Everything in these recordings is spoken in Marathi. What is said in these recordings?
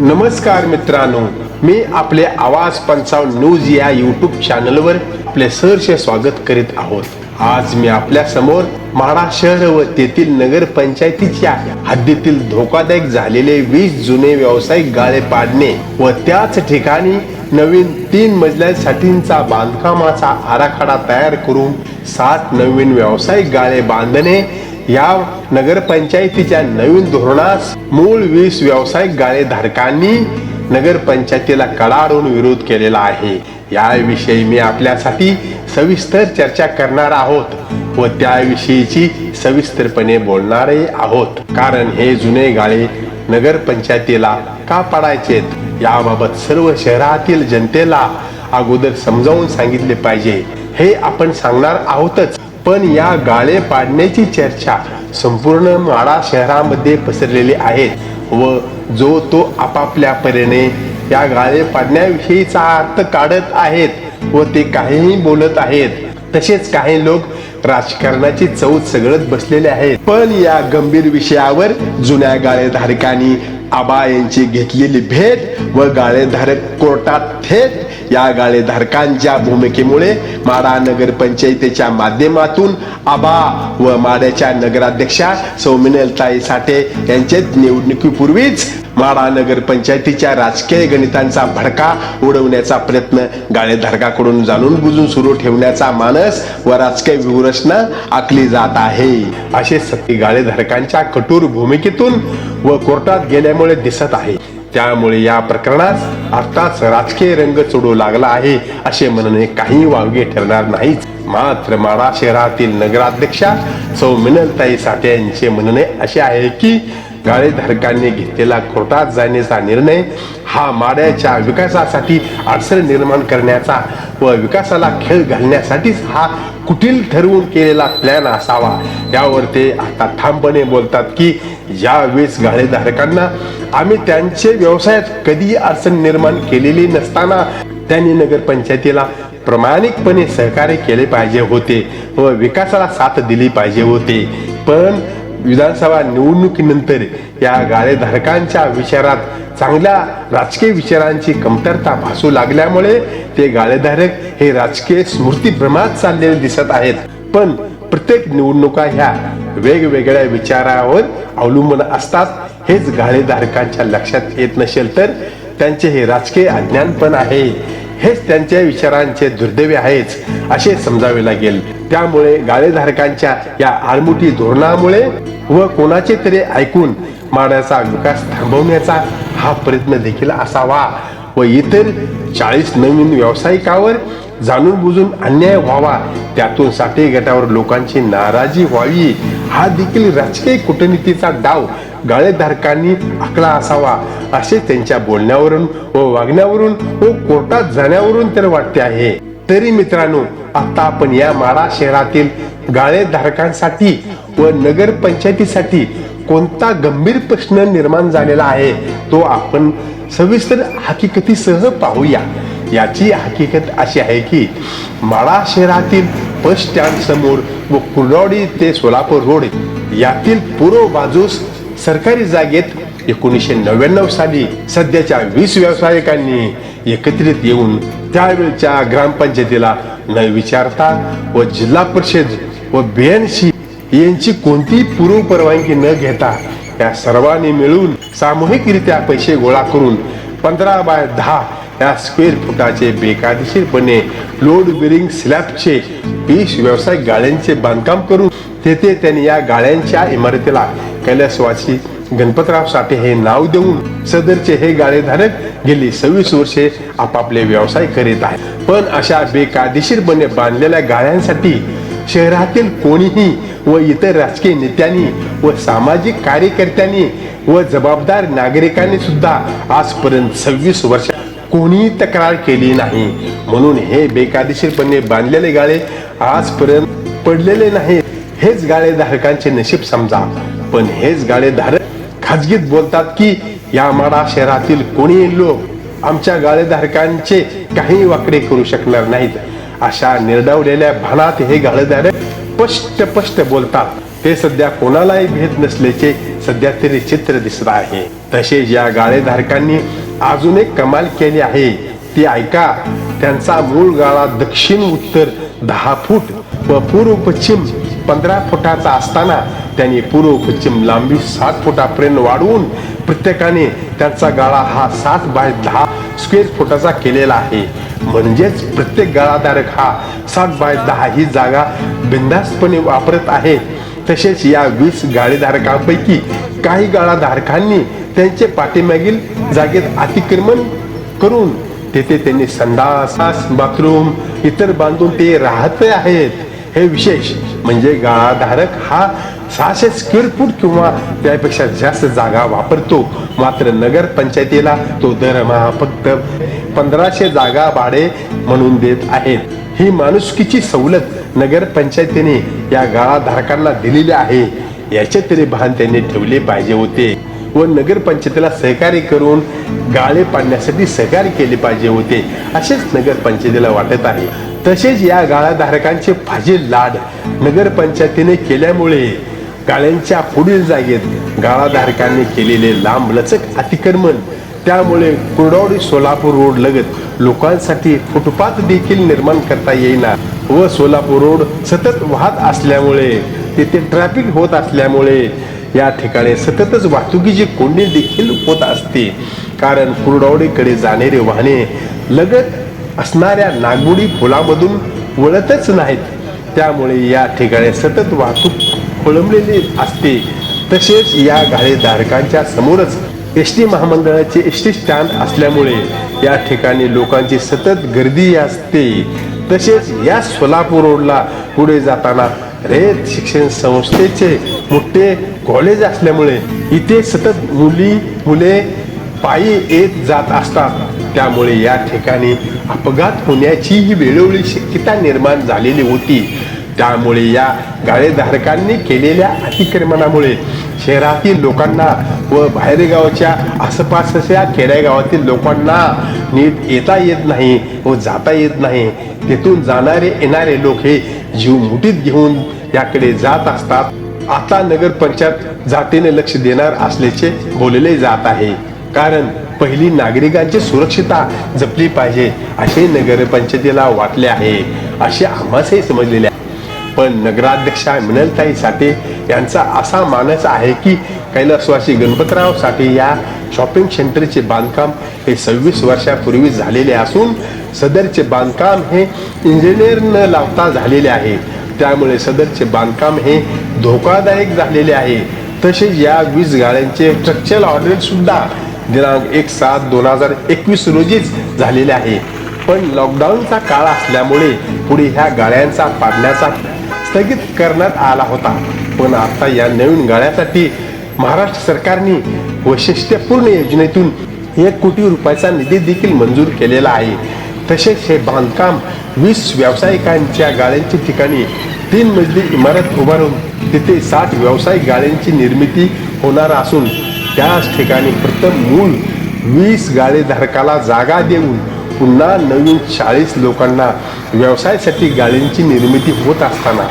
नमस्कार मित्रांनो मी आपले आवाज पंचावन्न न्यूज या युट्यूब चॅनलवर आपले सहर्ष स्वागत करीत आहोत. आज मी आपल्यासमोर म्हाडा शहर व तेथील नगर पंचायतीच्या हद्दीतील धोकादायक झालेले वीस जुने व्यावसायिक गाळे पाडणे व त्याच ठिकाणी नवीन तीन मजल्यांसाठीचा बांधकामाचा आराखडा तयार करून सात नवीन व्यावसायिक गाळे बांधणे या नगरपंचायतीच्या नवीन धोरणास मूळ वीस व्यावसायिक गाळे धारकांनी नगरपंचायतीला कडाडून विरोध केलेला आहे. याविषयी मी आपल्यासाठी सविस्तर चर्चा करणार आहोत व त्याविषयीची सविस्तरपणे बोलणारे आहोत. कारण हे जुने गाळे नगरपंचायतीला का पाडायचेत? याबाबत सर्व शहरातील जनतेला अगोदर समजावून सांगितले पाहिजे. हे आपण सांगणार आहोतच. पण या गाळे पाडण्याची चर्चा संपूर्ण माळा शहरामध्ये पसरलेली आहे व जो तो आपापल्या परीने या गाळे पाडण्याविषयीचा अर्थ काढत आहेत व ते काहीही बोलत आहेत. तसेच काही लोक राजकारणाची चौथ सगळत बसलेले आहेत. पण या गंभीर विषयावर जुन्या गाळेधारकांनी आबा यांची घेतलेली भेट व गाळेधारक कोर्टात थेट या गाळेधारकांच्या भूमिकेमुळे माडा नगर पंचायतीच्या माध्यमातून आबा व माड्याच्या नगराध्यक्षा सौमिनलताई साठे यांचे निवडणुकीपूर्वीच माडा नगर पंचायतीच्या राजकीय गणितांचा भडका उडवण्याचा प्रयत्न गाळेधारकाकडून जाणून बुजून सुरू ठेवण्याचा मानस व राजकीय व्यूहरचना आखली जात आहे. असे सत्य गाळेधारकांच्या कठोर भूमिकेतून व कोर्टात गेल्यामुळे दिसत आहे. त्यामुळे या प्रकरणात आताच राजकीय रंग चढू लागला आहे असे म्हणणे काही वावगे ठरणार नाहीच मात्र माडा शहरातील नगराध्यक्षा सौ मिनलताई साठे यांचे म्हणणे असे आहे की गाळेधारकांनी घेतलेला कोर्टात जाण्याचा निर्णय हा माड्याच्या विकासासाठी अडचण निर्माण करण्याचा व विकासाला खेळ घालण्यासाठीच हा कुटील ठरवून केलेला प्लॅन असावा. यावर ते आता ठामपणे बोलतात की यावेळेस गाळेधारकांना आम्ही त्यांचे व्यवसायात कधी अडचण निर्माण केलेली नसताना त्यांनी नगरपंचायतीला प्रामाणिकपणे सहकार्य केले पाहिजे होते व विकासाला साथ दिली पाहिजे होते. पण विधानसभा निवडणुकीनंतर या गाळेधारकांच्या विचारात चांगल्या राजकीय विचारांची कमतरता भासू लागल्यामुळे ते गाळेधारक हे राजकीय स्मृतीभ्रमात चाललेले दिसत आहेत. पण प्रत्येक निवडणुका ह्या वेगवेगळ्या विचारावर अवलंबून असतात. हेच गाळेधारकांच्या लक्षात येत नसेल तर त्यांचे हे राजकीय अज्ञान पण आहे. हेच त्यांच्या विचारांचे दुर्दैवी आहेच असे समजावे लागेल. त्यामुळे गाळेधारकांच्या या आळमुठी धोरणामुळे व कोणाचे तरी ऐकून माड्याचा विकास थांबवण्याचा हा प्रयत्न देखील असावा व इतर चाळीस नवीन व्यावसायिकावर जाणून बुजून अन्याय व्हावा त्यातून साठे गटावर लोकांची नाराजी व्हावी हा देखील राजकीय कूटनीतीचा डाव गाळेधारकांनी आकला असावा असे त्यांच्या बोलण्यावरून व वागण्यावरून व कोर्टात जाण्यावरून तर वाटते आहे. तरी मित्रांनो आता आपण या माडा शहरातील गाळेधारकांसाठी व नगरपंचायतीसाठी कोणता गंभीर प्रश्न निर्माण झालेला आहे तो आपण सविस्तर हकीकतीसह पाहूया. याची हकीकत अशी आहे की माळा शहरातील बस स्टँड समोर व कुर्डवाडी ते सोलापूर रोड यातील पूर्व बाजूस सरकारी जागेत एकोणीसशे नव्याण्णव साली सध्याच्या वीस व्यावसायिकांनी एकत्रित येऊन त्यावेळच्या ग्रामपंचायतीला न विचारता व जिल्हा परिषद व बीएनसी यांची कोणतीही पूर्व परवानगी न घेता या सर्वांनी मिळून सामूहिकरित्या पैसे गोळा करून पंधरा बाय दहा या स्क्वेअर फुटाचे बेकायदेशीरपणे लोड बिरिंग स्लॅबचे वीस व्यावसायिक गाड्यांचे बांधकाम करून तेथे त्यांनी या गाड्यांच्या इमारतीला कैलासवासी गणपतराव साठे हे नाव देऊन सदरचे हे गाळेधारक गेली सव्वीस वर्षे आपापले व्यवसाय करीत आहेत. पण अशा बेकायदेशीरपणे बांधलेल्या गाळ्यांसाठी शहरातील कोणीही व इतर राजकीय नेत्यांनी व सामाजिक कार्यकर्त्यांनी व जबाबदार नागरिकांनी सुद्धा आजपर्यंत सव्वीस वर्ष कोणीही तक्रार केली नाही. म्हणून हे बेकायदेशीरपणे बांधलेले गाळे आजपर्यंत पडलेले नाहीत. हेच गाळेधारकांचे नशीब समजा. पण हेच गाळेधारक खाजगीत बोलतात की या माडा शहरातील कोणीही लोक आमच्या गाळेधारकांचे काही वाकडे करू शकणार नाहीत. अशा निर्डवलेल्या भानात हे गाळेधारक स्पष्ट स्पष्ट बोलतात. ते सध्या कोणालाही भेट नसल्याचे सध्या तरी चित्र दिसत आहे. तसेच या गाळेधारकांनी अजून एक कमाल केली आहे. ती ऐका त्यांचा मूळ गाळा दक्षिण उत्तर दहा फूट व पूर्व पश्चिम पंधरा फुटाचा असताना त्यांनी पूर्व पश्चिम लांबी सात फुटापर्यंत वाढवून प्रत्येकाने त्यांचा गाळा हा सात बाय दहा स्क्वेअर फुटाचा केलेला आहे. म्हणजेच प्रत्येक गाळाधारक हा सात बाय दहा ही जागा बिंदास्तपणे वापरत आहे. तसेच या वीस गाळेधारकांपैकी काही गाळाधारकांनी त्यांचे पाठीमागील जागेत अतिक्रमण करून तेथे त्यांनी संडास बाथरूम इतर बांधून ते राहत आहेत. हे विशेष म्हणजे गाळाधारक हा सहाशे स्क्वेअर फूट किंवा त्यापेक्षा जास्त जागा वापरतो. मात्र नगर पंचायतीला तो दरमहा फक्त पंधराशे जागा भाडे म्हणून देत आहेत. ही माणुसकीची सवलत नगर पंचायतीने या गाळाधारकांना दिलेली आहे. याचे तरी भान त्यांनी ठेवले पाहिजे होते व नगर पंचायतीला सहकार्य करून गाळे पाडण्यासाठी सहकार्य केले पाहिजे होते. असेच नगर पंचायतीला वाटत आहे. तसेच या गाळाधारकांचे भाजी लाड नगर पंचायतीने केल्यामुळे गाळ्यांच्या पुढील जागेत गाळाधारकांनी केलेले लांब लचक अतिक्रमण त्यामुळे कुरडवाडी सोलापूर रोड लगत लोकांसाठी फुटपाथ देखील निर्माण करता येईना व सोलापूर रोड सतत वाहत असल्यामुळे तिथे ट्रॅफिक होत असल्यामुळे या ठिकाणी सततच वाहतुकीची कोंडी देखील होत असते. कारण कुरडवाडीकडे जाणारी वाहने लगत असणाऱ्या नागबुडी पुलामधून वळतच नाहीत. त्यामुळे या ठिकाणी सतत वाहतूक खोळंबलेली असते. तसेच या गाडीधारकांच्या समोरच एस टी महामंडळाचे एस टी स्टँड असल्यामुळे या ठिकाणी लोकांची सतत गर्दी असते. तसेच या सोलापूर रोडला पुढे जाताना रेत शिक्षण संस्थेचे मोठे कॉलेज असल्यामुळे इथे सतत मुली मुले पायी येत जात असतात. त्यामुळे या ठिकाणी अपघात होण्याची ही वेळोवेळी शक्यता निर्माण झालेली होती. त्यामुळे या गाळेधारकांनी केलेल्या अतिक्रमणामुळे शहरातील लोकांना व बाहेरगावच्या आसपासच्या खेडेगावातील लोकांना नीट येता येत नाही व जाता येत नाही. तिथून जाणारे येणारे लोक हे जीव मुठीत घेऊन याकडे जात असतात. आता नगरपंचायत जातीने लक्ष देणार असल्याचे बोलले जात आहे. कारण पहिली नागरिकांची सुरक्षितता जपली पाहिजे असे नगरपंचायतीला वाटले आहे असे आम्हासही समजलेले आहे. पण नगराध्यक्षा मिनलताई साठे यांचा असा मानस आहे की कैलासवासी गणपतराव साठे या शॉपिंग सेंटरचे बांधकाम हे सव्वीस वर्षापूर्वी झालेले असून सदरचे बांधकाम हे इंजिनियर न लावता झालेले आहे. त्यामुळे सदरचे बांधकाम हे धोकादायक झालेले आहे. तसेच या वीज गाड्यांचे स्ट्रक्चरल ऑर्डर सुद्धा दिनांक एक सात दोन हजार एकवीस रोजीच झालेले आहे. पण लॉकडाऊनचा काळ असल्यामुळे पुढे ह्या गाड्यांचा पाडण्याचा स्थगित करण्यात आला होता. पण आता या नवीन गाळ्यासाठी महाराष्ट्र सरकारने वैशिष्ट्यपूर्ण योजनेतून एक कोटी रुपयाचा निधी देखील मंजूर केलेला आहे. तसेच हे बांधकाम वीस व्यावसायिकांच्या गाळ्यांच्या ठिकाणी तीन मजली इमारत उभारून तिथे साठ व्यावसायिक गाड्यांची निर्मिती होणार असून त्याच ठिकाणी प्रथम मूल वीस गाळेधारकाला जागा देऊन पुन्हा नवीन चाळीस लोकांना व्यवसायासाठी गाळींची निर्मिती होत असताना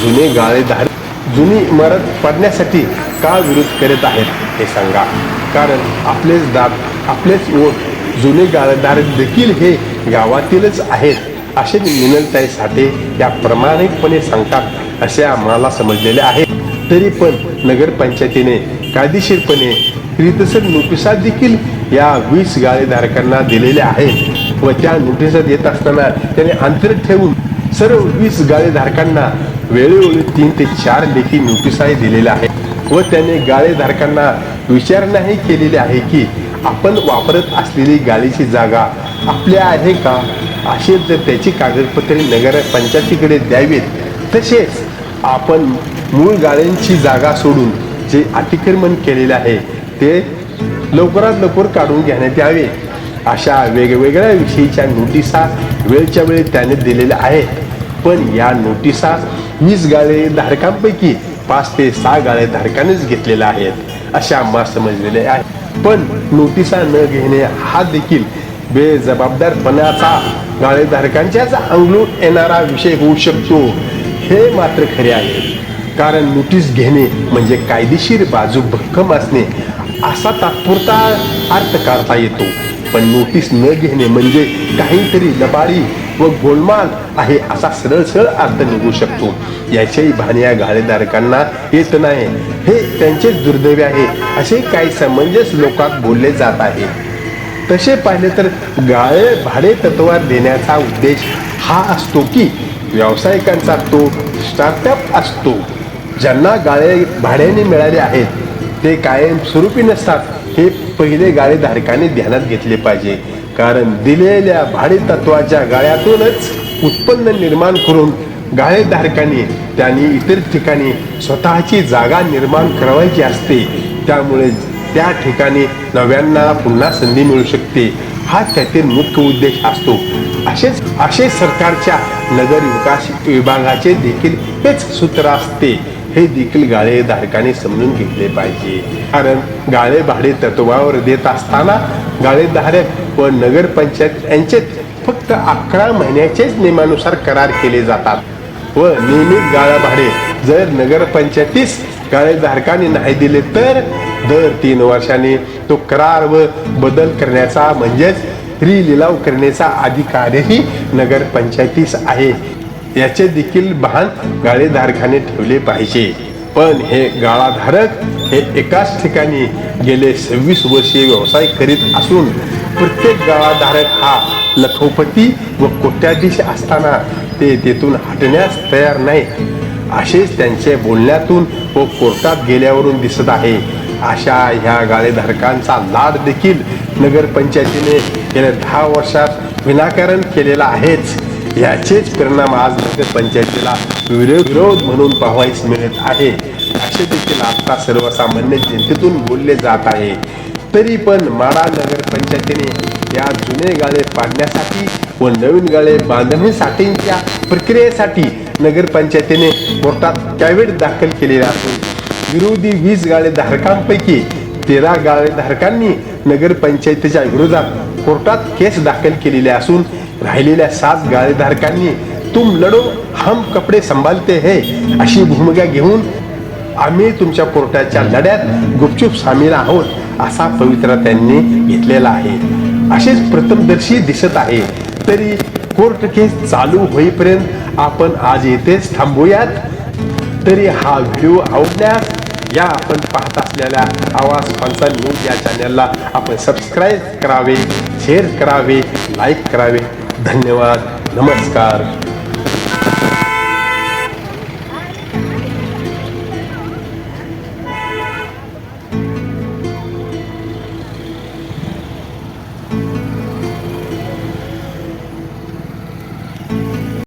जुने गाळेधार जुनी इमारत पडण्यासाठी का विरोध करत आहेत हे सांगा. कारण आपलेच दात आपलेच ओठ जुने गाळेधारक देखील हे गावातीलच आहेत असे मिनलताई साठे या प्रामाणिकपणे सांगतात असे आम्हाला समजलेले आहे. तरी पण नगरपंचायतीने कायदेशीरपणे रितसर नोटिसा देखील या वीस गाळेधारकांना दिलेल्या आहेत व त्या नोटिसा देत असताना त्याने अंतर ठेवून सर्व वीस गाळेधारकांना वेळोवेळी तीन ते चार लेखी नोटिसाही दिलेल्या आहेत. व त्याने गाळेधारकांना विचारणाही केलेली आहे की आपण वापरत असलेली गाळीची जागा आपल्या आहे का? असे जर त्याची कागदपत्रे नगर पंचायतीकडे द्यावीत तसेच आपण मूळ गाळ्यांची जागा सोडून जे अतिक्रमण केलेले आहे ते लवकरात लवकर काढून घेण्यात यावे. अशा वेगवेगळ्या विषयीच्या नोटिसा वेळच्या वेळी त्याने दिलेल्या आहेत. पण या नोटिसा वीस गाळे धारकांपैकी पाच ते सहा गाळे धारकानेच घेतलेल्या आहेत अशा आम्हा समजलेले आहे पण नोटिसा न घेणे हा देखील बेजबाबदारपणाचा गाळेधारकांच्याच अंगलून येणारा विषय होऊ शकतो हे मात्र खरे आहे. कारण नोटीस घेणे म्हणजे कायदेशीर बाजू भक्कम असणे असा तात्पुरता अर्थ काढता येतो. पण नोटीस न घेणे म्हणजे काहीतरी लबाडी व गोलमाल आहे असा सरळ सरळ अर्थ निघू शकतो. याच्याही भान्या गाळेधारकांना येत नाही. हे त्यांचेच दुर्दैव आहे. असे काही समंजस लोकात बोलले जात आहे. तसे पाहिले तर गाळे भाडे तत्वात देण्याचा उद्देश हा असतो की व्यावसायिकांचा तो स्टार्टअप असतो. ज्यांना गाळे भाड्याने मिळाले आहेत ते कायम स्वरूपी नसतात हे पहिले गाळेधारकाने ध्यानात घेतले पाहिजे. कारण दिलेल्या भाडे तत्वाच्या गाळ्यातूनच उत्पन्न निर्माण करून गाळेधारकांनी त्यांनी इतर ठिकाणी स्वतःची जागा निर्माण करावायची असते. त्यामुळे त्या ठिकाणी नव्यांना पुन्हा संधी मिळू शकते. हा त्यातील मुख्य उद्देश असतो. असेच असे सरकारच्या नगर विकास विभागाचे देखील हेच सूत्र असते. हे देखील गाळे धारकाने समजून घेतले पाहिजे. कारण गाळे भाडे तत्वावर देत असताना गाळेधारक व नगरपंचायत यांचे फक्त अकरा महिन्याचेच नियमानुसार करार केले जातात. व नियमित गाळा भाडे जर नगरपंचायतीस गाळेधारकाने नाही दिले तर दर तीन वर्षाने तो करार व बदल करण्याचा म्हणजेच लिलाव करण्याचा अधिकारही नगरपंचायतीस आहे. याचे देखील भान गाळेधारकाने ठेवले पाहिजे. पण हे गाळाधारक हे एकाच ठिकाणी गेले सव्वीस वर्षे व्यवसाय करीत असून प्रत्येक गाळाधारक हा लखोपती व कोट्याधीश असताना ते तेथून हटण्यास तयार नाही. असेच त्यांचे बोलण्यातून व कोर्टात गेल्यावरून दिसत आहे. अशा ह्या गाळेधारकांचा लाड देखील नगरपंचायतीने गेल्या दहा वर्षात विनाकारण केलेला आहेच. याचेच परिणाम आज नगरपंचायतीला विरोध विरोध म्हणून पाहावयास मिळत आहे. असे देखील आता सर्वसामान्य जनतेतून बोलले जात आहे. तरी पण माडा नगरपंचायतीने या जुने गाळे पाडण्यासाठी व नवीन गाळे बांधणीसाठीच्या प्रक्रियेसाठी नगरपंचायतीने कोर्टात कॅवेट दाखल केलेला असून विरोधी वीस गाळे धारकांपैकी तेरा गाळे धारकांनी नगरपंचायतीच्या विरोधात कोर्टात केस दाखल केलेली असून राहिलेल्या सात गाळेधारकांनी तुम लढो हम कपडे संभालते हे अशी भूमिका घेऊन आम्ही तुमच्या कोर्टाच्या लढ्यात गुपचूप सामील आहोत असा पवित्रा त्यांनी घेतलेला आहे. असेच प्रथमदर्शी दिसत आहे. तरी कोर्ट केस चालू होईपर्यंत आपण आज येथेच थांबूयात. तरी हा व्हिडिओ आवडल्यास या आपण पाहत असलेल्या आवाज पंचायत न्यूज या चॅनलला आपण सबस्क्राईब करावे शेअर करावे लाईक करावे. धन्यवाद. नमस्कार.